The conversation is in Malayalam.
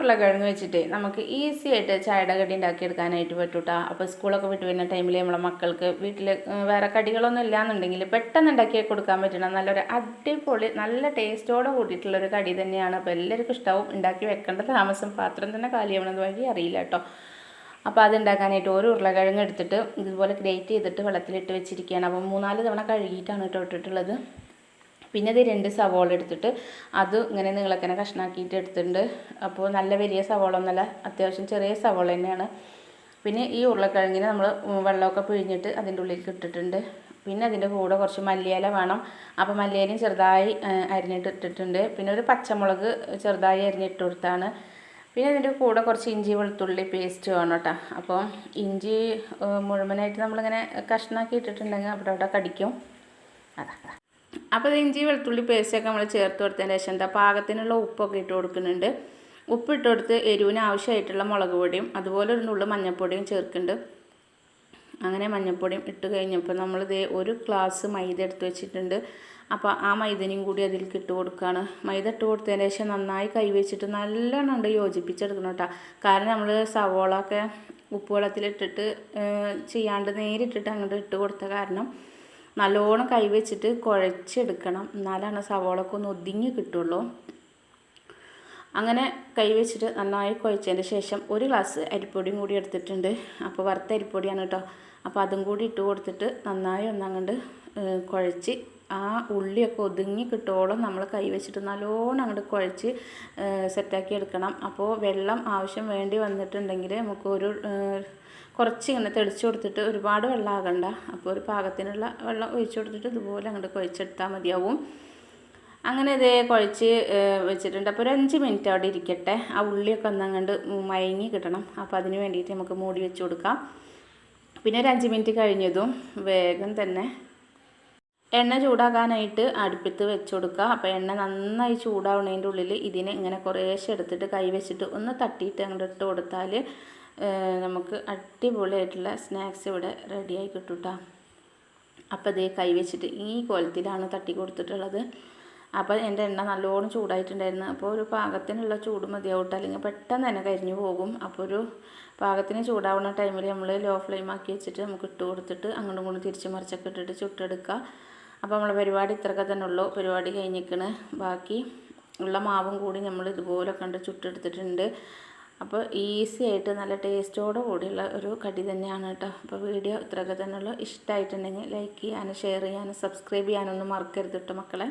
ഉരുളക്കിഴങ്ങ് വെച്ചിട്ട് നമുക്ക് ഈസി ആയിട്ട് ചായയുടെ കടി ഉണ്ടാക്കിയെടുക്കാനായിട്ട് പറ്റൂട്ടാ. അപ്പോൾ സ്കൂളൊക്കെ വിട്ട് വരുന്ന ടൈമിൽ നമ്മളെ മക്കൾക്ക് വീട്ടിൽ വേറെ കടികളൊന്നും ഇല്ലാന്നുണ്ടെങ്കിൽ പെട്ടെന്ന് ഉണ്ടാക്കി കൊടുക്കാൻ പറ്റണം നല്ലൊരു അടിപൊളി നല്ല ടേസ്റ്റോടെ കൂട്ടിയിട്ടുള്ളൊരു കടി തന്നെയാണ്. അപ്പോൾ എല്ലാവർക്കും ഇഷ്ടവും. ഉണ്ടാക്കി വെക്കേണ്ട താമസം പാത്രം തന്നെ കാലിയാവണത് വഴി അറിയില്ല കേട്ടോ അപ്പോൾ അത് ഉണ്ടാക്കാനായിട്ട് ഒരു ഉരുളക്കിഴങ്ങ് എടുത്തിട്ട് ഇതുപോലെ ഗ്രേറ്റ് ചെയ്തിട്ട് വെള്ളത്തിലിട്ട് വെച്ചിരിക്കുകയാണ്. അപ്പോൾ മൂന്നാൽ തവണ കഴുകിയിട്ടാണ് കേട്ടോ ഇട്ടിട്ടുള്ളത്. പിന്നെ ഇത് രണ്ട് സവോള എടുത്തിട്ട് അത് ഇങ്ങനെ നീളക്കനെ കഷ്ണാക്കിയിട്ട് എടുത്തിട്ടുണ്ട്. അപ്പോൾ നല്ല വലിയ സവോള ഒന്നല്ല അത്യാവശ്യം ചെറിയ സവോള തന്നെയാണ്. പിന്നെ ഈ ഉരുളക്കിഴങ്ങിനെ നമ്മൾ വെള്ളമൊക്കെ പിഴിഞ്ഞിട്ട് അതിന്റെ ഉള്ളിൽ ഇട്ടിട്ടുണ്ട്. പിന്നെ അതിന്റെ കൂടെ കുറച്ച് മല്ലിയില വേണം. അപ്പോൾ മല്ലിയിലയും ചെറുതായി അരിഞ്ഞിട്ട് ഇട്ടിട്ടുണ്ട്. പിന്നെ ഒരു പച്ചമുളക് ചെറുതായി അരിഞ്ഞിട്ട് കൊടുത്താണ്. പിന്നെ അതിന്റെ കൂടെ കുറച്ച് ഇഞ്ചി വെളുത്തുള്ളി പേസ്റ്റ് വേണം കേട്ടോ. അപ്പോൾ ഇഞ്ചി മുഴുവനായിട്ട് നമ്മളിങ്ങനെ കഷ്ണാക്കി ഇട്ടിട്ടുണ്ടെങ്കിൽ അവിടെ അവിടെ കടിക്കും. അതാ. അപ്പോൾ ഇഞ്ചി വെളുത്തുള്ളി പേസ്റ്റൊക്കെ നമ്മൾ ചേർത്ത് കൊടുത്തതിന് ശേഷം എന്താ പാകത്തിനുള്ള ഉപ്പൊക്കെ ഇട്ട് കൊടുക്കുന്നുണ്ട്. ഉപ്പ് ഇട്ട് കൊടുത്ത് എരിവിന് ആവശ്യമായിട്ടുള്ള മുളക് പൊടിയും അതുപോലെ ഒരു നുള്ളു മഞ്ഞൾപ്പൊടിയും ചേർക്കുന്നുണ്ട്. അങ്ങനെ മഞ്ഞൾപ്പൊടിയും ഇട്ട് കഴിഞ്ഞപ്പോൾ നമ്മളിത് ഒരു ഗ്ലാസ് മൈദ എടുത്ത് വെച്ചിട്ടുണ്ട്. അപ്പോൾ ആ മൈദനയും കൂടി അതിലേക്ക് ഇട്ട് കൊടുക്കുകയാണ് മൈദ ഇട്ട് കൊടുത്തതിന് ശേഷം നന്നായി കൈവച്ചിട്ട് നല്ലോണം ഉണ്ട് യോജിപ്പിച്ചെടുക്കണം കേട്ടോ കാരണം നമ്മൾ സവോളൊക്കെ ഉപ്പ് വെള്ളത്തിലിട്ടിട്ട് ഏഹ്, ചെയ്യാണ്ട് നേരിട്ടിട്ട് അങ്ങോട്ട് ഇട്ട് കൊടുത്ത കാരണം നല്ലോണം കൈവച്ചിട്ട് കുഴച്ചെടുക്കണം. എന്നാലാണ് സവോളൊക്കെ ഒന്ന് ഒതുങ്ങി കിട്ടുള്ളൂ. അങ്ങനെ കൈവച്ചിട്ട് നന്നായി കുഴച്ചതിന് ശേഷം ഒരു ഗ്ലാസ് അരിപ്പൊടിയും കൂടി എടുത്തിട്ടുണ്ട്. അപ്പോൾ വറുത്ത അരിപ്പൊടിയാണ് കേട്ടോ. അപ്പോൾ അതും കൂടി ഇട്ട് കൊടുത്തിട്ട് നന്നായി ഒന്നങ്ങണ്ട് കുഴച്ച് ആ ഉള്ളിയൊക്കെ ഒതുങ്ങി കിട്ടോളം നമ്മൾ കൈ വെച്ചിട്ട് നല്ലോണം അങ്ങോട്ട് കുഴച്ച് സെറ്റാക്കി എടുക്കണം. അപ്പോൾ വെള്ളം ആവശ്യം വേണ്ടി വന്നിട്ടുണ്ടെങ്കിൽ നമുക്ക് ഒരു കുറച്ച് ഇങ്ങനെ തെളിച്ച് കൊടുത്തിട്ട് ഒരുപാട് വെള്ളം ആകണ്ട. അപ്പോൾ ഒരു പാകത്തിനുള്ള വെള്ളം ഒഴിച്ചു കൊടുത്തിട്ട് ഇതുപോലെ അങ്ങോട്ട് കുഴച്ചെടുത്താൽ മതിയാവും. അങ്ങനെ ഇതേ കുഴച്ച് വെച്ചിട്ടുണ്ട്. അപ്പോൾ ഒരു അഞ്ച് മിനിറ്റ് അവിടെ ഇരിക്കട്ടെ. ആ ഉള്ളിയൊക്കെ ഒന്ന് അങ്ങോട്ട് മയങ്ങി കിട്ടണം. അപ്പോൾ അതിന് വേണ്ടിയിട്ട് നമുക്ക് മൂടി വെച്ച് കൊടുക്കാം. പിന്നെ ഒരു അഞ്ച് മിനിറ്റ് കഴിഞ്ഞതും വേഗം തന്നെ എണ്ണ ചൂടാകാനായിട്ട് അടുപ്പത്ത് വെച്ച് കൊടുക്കുക അപ്പോൾ എണ്ണ നന്നായി ചൂടാവുന്നതിന്റെ ഉള്ളിൽ ഇതിനെ ഇങ്ങനെ കുറേശ്ശെ എടുത്തിട്ട് കൈ വെച്ചിട്ട് ഒന്ന് തട്ടിയിട്ട് അങ്ങോട്ട് ഇട്ട് കൊടുത്താൽ നമുക്ക് അടിപൊളിയായിട്ടുള്ള സ്നാക്സ് ഇവിടെ റെഡിയായി കിട്ടും കേട്ടോ അപ്പോൾ ഇതേ കൈ വെച്ചിട്ട് ഈ കോലത്തിലാണ് തട്ടി കൊടുത്തിട്ടുള്ളത്. അപ്പോൾ എന്റെ എണ്ണ നല്ലോണം ചൂടായിട്ടുണ്ടായിരുന്നു. അപ്പോൾ ഒരു പാകത്തിനുള്ള ചൂട് മതിയാവട്ടെ. അല്ലെങ്കിൽ പെട്ടെന്ന് തന്നെ കരിഞ്ഞു പോകും. അപ്പോൾ ഒരു പാകത്തിന് ചൂടാവുന്ന ടൈമിൽ നമ്മൾ ലോ ഫ്ലെയിം ആക്കി വെച്ചിട്ട് നമുക്ക് ഇട്ട് കൊടുത്തിട്ട് അങ്ങോട്ടും ഇങ്ങോട്ടും തിരിച്ച് മറിച്ചൊക്കെ ഇട്ടിട്ട് ചുട്ടെടുക്കുക. അപ്പോൾ നമ്മളെ പരിപാടി ഇത്രയൊക്കെ തന്നെ ഉള്ളൂ. പരിപാടി കഴിഞ്ഞിരിക്കണ്. ബാക്കി ഉള്ള മാവും കൂടി നമ്മൾ ഇതുപോലെ കണ്ട് ചുട്ടെടുത്തിട്ടുണ്ട്. അപ്പോൾ ഈസി ആയിട്ട് നല്ല ടേസ്റ്റോടെ കൂടിയുള്ള ഒരു കടി തന്നെയാണ് കേട്ടോ. അപ്പോൾ വീഡിയോ ഇത്രയൊക്കെ തന്നെയുള്ളൂ ഇഷ്ടമായിട്ടുണ്ടെങ്കിൽ ലൈക്ക് ചെയ്യാനും ഷെയർ ചെയ്യാനും സബ്സ്ക്രൈബ് ചെയ്യാനൊന്നും മറക്കരുത് കേട്ടോ മക്കളെ.